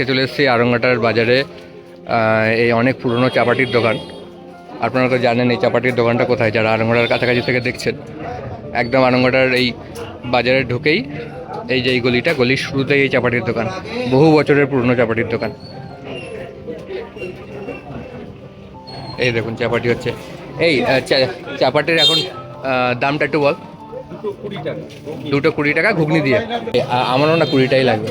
আজকে চলে এসেছি আরঙ্গাটার বাজারে এই অনেক পুরনো চাপাটির দোকান। আপনারা তো জানেন এই চাপাটির দোকানটা কোথায় যারা আরঙ্গাটার কাছাকাছি থেকে দেখছেন। একদম আরঙ্গাটার এই বাজারে ঢুকেই এই যে এই গলিটা গলির শুরুতেই এই চাপাটির দোকান। বহু বছরের পুরনো চাপাটির দোকান। এই দেখুন চাপাটি হচ্ছে। এই চাপাটির এখন দামটা একটু বল। দুটো কুড়ি টাকা। ঘুগনি দিয়ে। আমারও না কুড়িটাই লাগবে।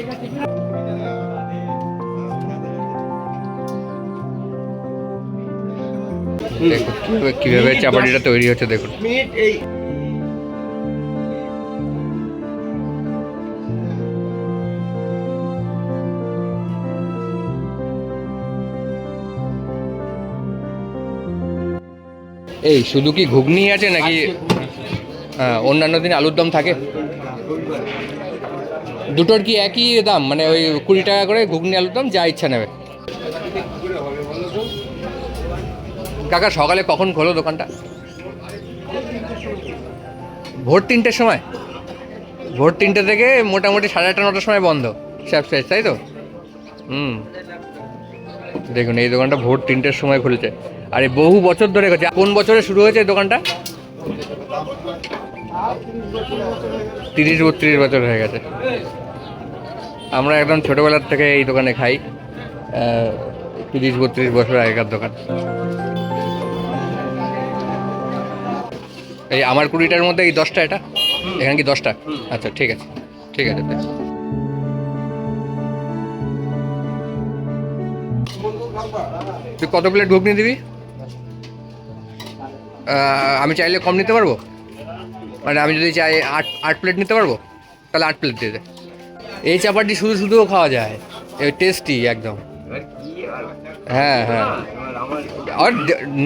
দেখুন কিভাবে- কীভাবে চাপাটিটা তৈরি হচ্ছে দেখুন। এই শুধু কি ঘুগনি আছে নাকি হ্যাঁ অন্যান্য দিন আলুর দম থাকে? দুটোর কি একই দাম? মানে ওই কুড়ি টাকা করে ঘুগনি আলুর দম যা ইচ্ছা নেবে। কাকা, সকালে কখন খোলো দোকানটা? ভোর তিনটের সময়? ভোর তিনটে থেকে মোটামুটি সাড়ে আটটা, নটার সময় বন্ধ। স্যাপ সাইজ তাই তো? হুম। দেখুন, এই দোকানটা ভোর তিনটের সময় খুলেছে। আর এই বহু বছর ধরে গেছে। কোন বছরে শুরু হয়েছে এই দোকানটা? তিরিশ, বত্রিশ বছর হয়ে গেছে। আমরা একদম ছোটোবেলার থেকে এই দোকানে খাই। তিরিশ, বত্রিশ বছর আগেকার দোকান। এই আমার কুড়িটার মধ্যে এই দশটা এটা? এখানে কি দশটা? আচ্ছা ঠিক আছে। ঠিক আছে তুই কত প্লেট ঘুগনি দিবি? আমি চাইলে কম নিতে পারব? মানে আমি যদি চাই আট আট প্লেট নিতে পারব? তাহলে আট প্লেট দিয়ে দে। এই চাপাটি শুধু শুধুও খাওয়া যায়। টেস্টি একদম। হ্যাঁ হ্যাঁ। আর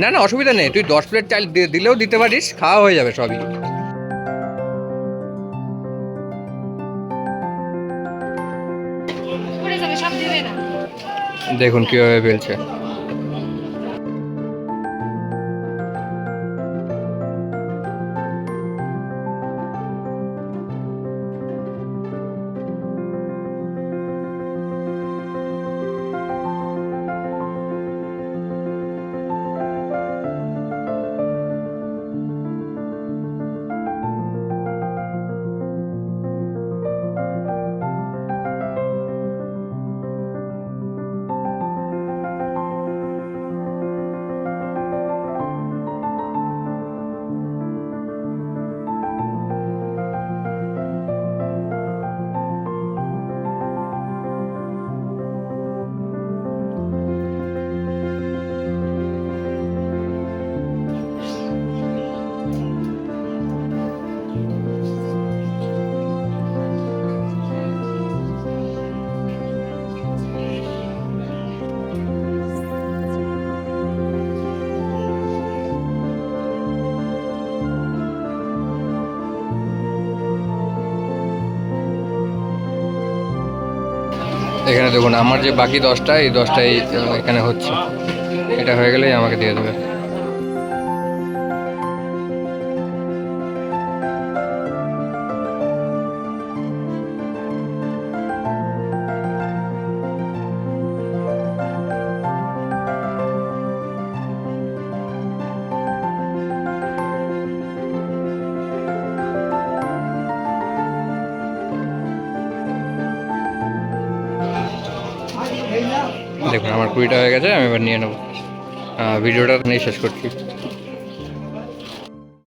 না না অসুবিধা নেই। তুই দশ প্লেট চাল দিলেও দিতে পারিস খাওয়া হয়ে যাবে সবই। দেখুন কীভাবে বেলছে এখানে দেখুন, আমার যে বাকি দশটা, এই দশটাই এখানে হচ্ছে। এটা হয়ে গেলেই আমাকে দিয়ে দেবে। দেখুন আমার কুড়িটা হয়ে গেছে আমি এবার নিয়ে নেব। ভিডিওটা নিয়ে শেষ করছি।